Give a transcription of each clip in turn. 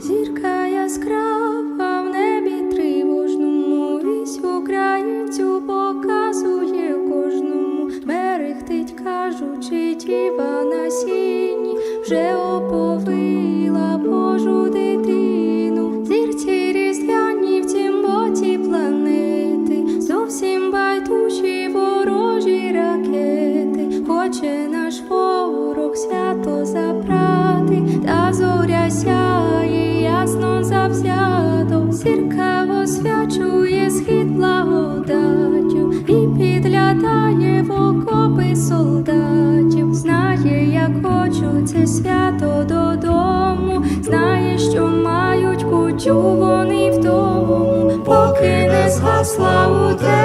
Зірка яскрава в небі тривожному, вісь українцю показує кожному, мерехтить, кажучи, діва насінні вже оповила Божу дитину, хоче наш ворог свято забрати, та зоря сяє ясно завзято, зірка освячує схід благодаттю і підглядає в окопи солдатів, знає, як хочуть це свято додому, знає, що мають кутю вони вдому, поки не згасла у ночі,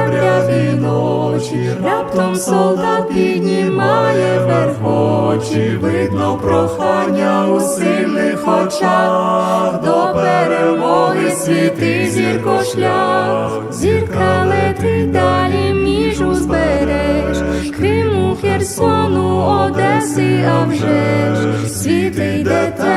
раптом солдат піднімає вверх очі, видно прохання у сильних очах, до перемоги світи зірко шлях, зірка летить далі, між узбереж, Криму, Херсону, Одеси, а вже ж. Світи йде темно,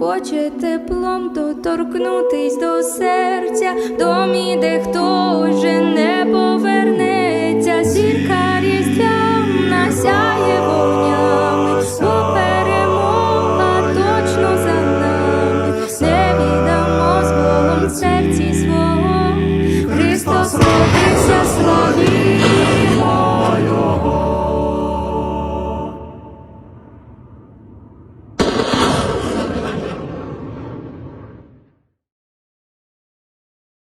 хоче теплом доторкнутись до серця, домі, де хто